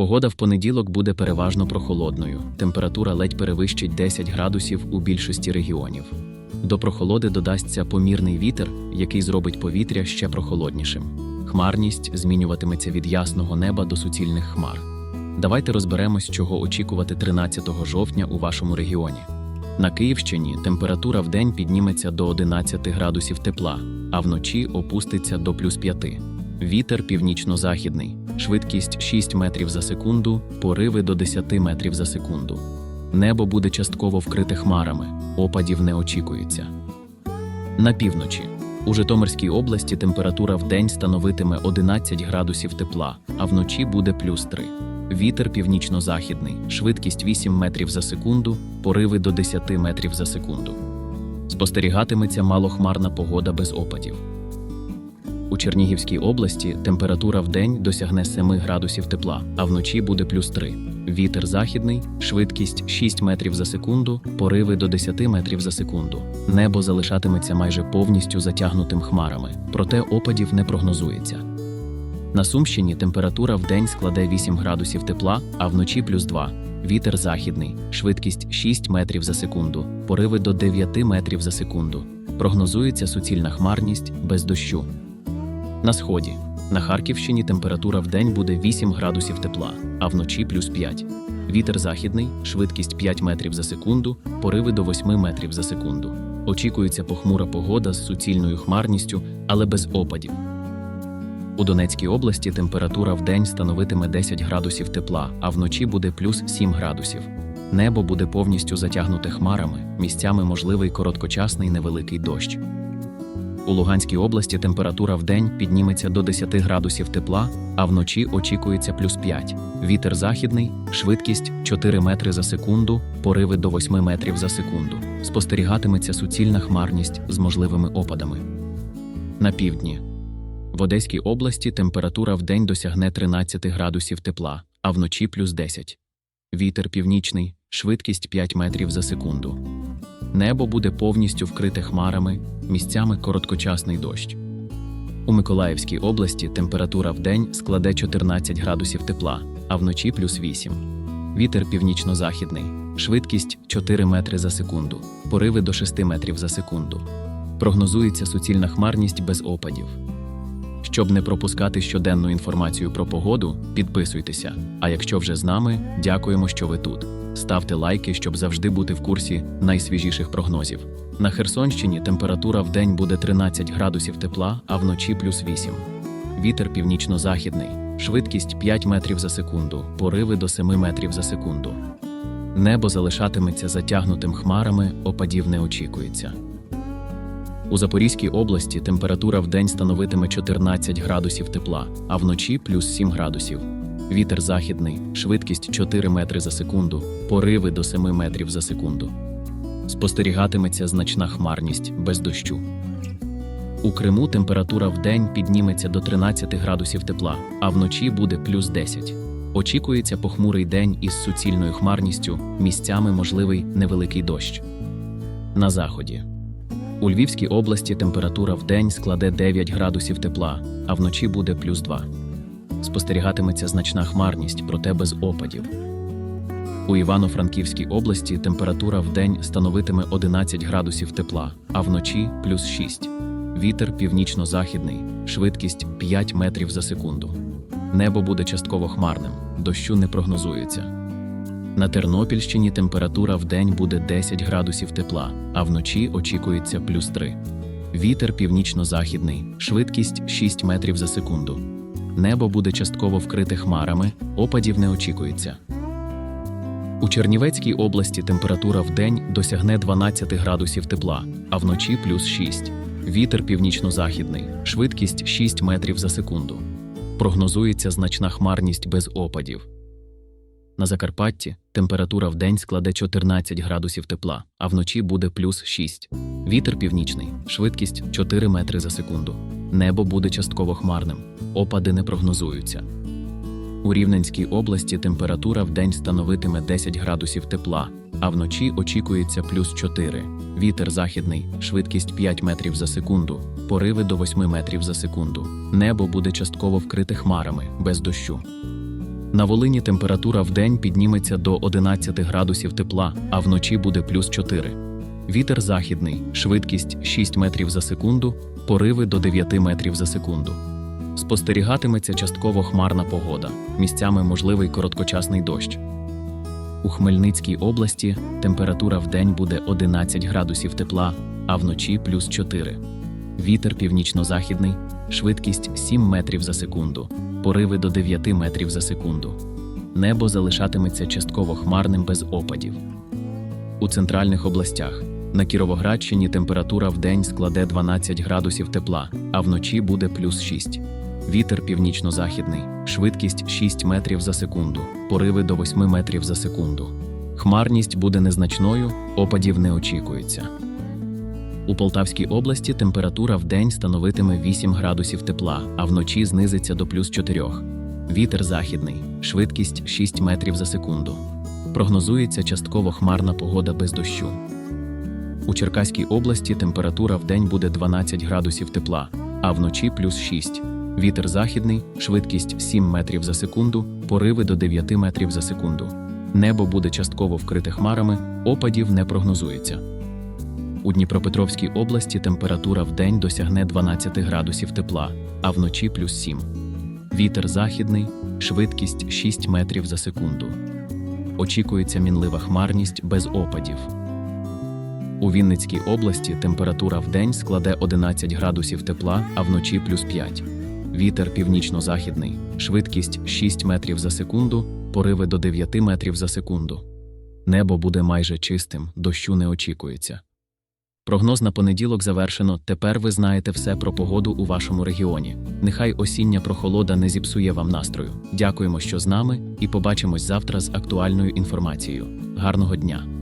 Погода в понеділок буде переважно прохолодною. Температура ледь перевищить 10 градусів у більшості регіонів. До прохолоди додасться помірний вітер, який зробить повітря ще прохолоднішим. Хмарність змінюватиметься від ясного неба до суцільних хмар. Давайте розберемось, чого очікувати 13 жовтня у вашому регіоні. На Київщині температура вдень підніметься до 11 градусів тепла, а вночі опуститься до плюс 5. Вітер північно-західний, швидкість 6 метрів за секунду, пориви до 10 метрів за секунду. Небо буде частково вкрите хмарами, опадів не очікується. На півночі. У Житомирській області температура вдень становитиме 11 градусів тепла, а вночі буде плюс 3. Вітер північно-західний, швидкість 8 метрів за секунду, пориви до 10 метрів за секунду. Спостерігатиметься малохмарна погода без опадів. У Чернігівській області температура вдень досягне 7 градусів тепла, а вночі буде плюс 3. Вітер західний, швидкість 6 метрів за секунду, пориви до 10 метрів за секунду. Небо залишатиметься майже повністю затягнутим хмарами, проте опадів не прогнозується. На Сумщині температура вдень складе 8 градусів тепла, а вночі плюс 2. Вітер західний, швидкість 6 метрів за секунду, пориви до 9 метрів за секунду. Прогнозується суцільна хмарність без дощу. На сході. На Харківщині температура вдень буде 8 градусів тепла, а вночі плюс 5. Вітер західний, швидкість 5 метрів за секунду, пориви до 8 метрів за секунду. Очікується похмура погода з суцільною хмарністю, але без опадів. У Донецькій області температура вдень становитиме 10 градусів тепла, а вночі буде плюс 7 градусів. Небо буде повністю затягнуте хмарами, місцями можливий короткочасний невеликий дощ. У Луганській області температура вдень підніметься до 10 градусів тепла, а вночі очікується плюс 5. Вітер західний, швидкість 4 метри за секунду, пориви до 8 метрів за секунду. Спостерігатиметься суцільна хмарність з можливими опадами. На півдні. В Одеській області температура вдень досягне 13 градусів тепла, а вночі плюс 10. Вітер північний, швидкість 5 метрів за секунду. Небо буде повністю вкрите хмарами, місцями короткочасний дощ. У Миколаївській області температура вдень складе 14 градусів тепла, а вночі плюс 8. Вітер північно-західний, швидкість 4 метри за секунду, пориви до 6 метрів за секунду. Прогнозується суцільна хмарність без опадів. Щоб не пропускати щоденну інформацію про погоду, підписуйтеся. А якщо вже з нами, дякуємо, що ви тут. Ставте лайки, щоб завжди бути в курсі найсвіжіших прогнозів. На Херсонщині температура в день буде 13 градусів тепла, а вночі плюс 8. Вітер північно-західний, швидкість 5 метрів за секунду, пориви до 7 метрів за секунду. Небо залишатиметься затягнутим хмарами, опадів не очікується. У Запорізькій області температура вдень становитиме 14 градусів тепла, а вночі плюс 7 градусів. Вітер західний, швидкість 4 метри за секунду, пориви до 7 метрів за секунду. Спостерігатиметься значна хмарність без дощу. У Криму температура вдень підніметься до 13 градусів тепла, а вночі буде плюс 10. Очікується похмурий день із суцільною хмарністю, місцями можливий невеликий дощ. На заході. У Львівській області температура вдень складе 9 градусів тепла, а вночі буде плюс 2. Спостерігатиметься значна хмарність, проте без опадів. У Івано-Франківській області температура вдень становитиме 11 градусів тепла, а вночі плюс 6. Вітер північно-західний, швидкість 5 метрів за секунду. Небо буде частково хмарним, дощу не прогнозується. На Тернопільщині температура вдень буде 10 градусів тепла, а вночі очікується плюс 3. Вітер північно-західний, швидкість 6 метрів за секунду. Небо буде частково вкрите хмарами, опадів не очікується. У Чернівецькій області температура вдень досягне 12 градусів тепла, а вночі плюс 6. Вітер північно-західний, швидкість 6 метрів за секунду. Прогнозується значна хмарність без опадів. На Закарпатті температура вдень складе 14 градусів тепла, а вночі буде плюс 6. Вітер північний, швидкість 4 метри за секунду. Небо буде частково хмарним, опади не прогнозуються. У Рівненській області температура вдень становитиме 10 градусів тепла, а вночі очікується плюс 4. Вітер західний, швидкість 5 метрів за секунду, пориви до 8 метрів за секунду. Небо буде частково вкрите хмарами без дощу. На Волині температура вдень підніметься до 11 градусів тепла, а вночі буде плюс 4. Вітер західний, швидкість 6 метрів за секунду, пориви до 9 метрів за секунду. Спостерігатиметься частково хмарна погода, місцями можливий короткочасний дощ. У Хмельницькій області температура вдень буде 11 градусів тепла, а вночі плюс 4. Вітер північно-західний, швидкість 7 метрів за секунду, пориви до 9 метрів за секунду. Небо залишатиметься частково хмарним без опадів. У центральних областях на Кіровоградщині температура вдень складе 12 градусів тепла, а вночі буде плюс 6. Вітер північно-західний, швидкість 6 метрів за секунду, пориви до 8 метрів за секунду. Хмарність буде незначною, опадів не очікується. У Полтавській області температура вдень становитиме 8 градусів тепла, а вночі знизиться до плюс 4. Вітер західний, швидкість 6 метрів за секунду. Прогнозується частково хмарна погода без дощу. У Черкаській області температура вдень буде 12 градусів тепла, а вночі плюс 6. Вітер західний, швидкість 7 метрів за секунду, пориви до 9 метрів за секунду. Небо буде частково вкрите хмарами, опадів не прогнозується. У Дніпропетровській області температура вдень досягне 12 градусів тепла, а вночі плюс 7. Вітер західний, швидкість 6 метрів за секунду. Очікується мінлива хмарність без опадів. У Вінницькій області температура вдень складе 11 градусів тепла, а вночі плюс 5. Вітер північно-західний, швидкість 6 метрів за секунду, пориви до 9 метрів за секунду. Небо буде майже чистим, дощу не очікується. Прогноз на понеділок завершено. Тепер ви знаєте все про погоду у вашому регіоні. Нехай осіння прохолода не зіпсує вам настрою. Дякуємо, що з нами, і побачимось завтра з актуальною інформацією. Гарного дня!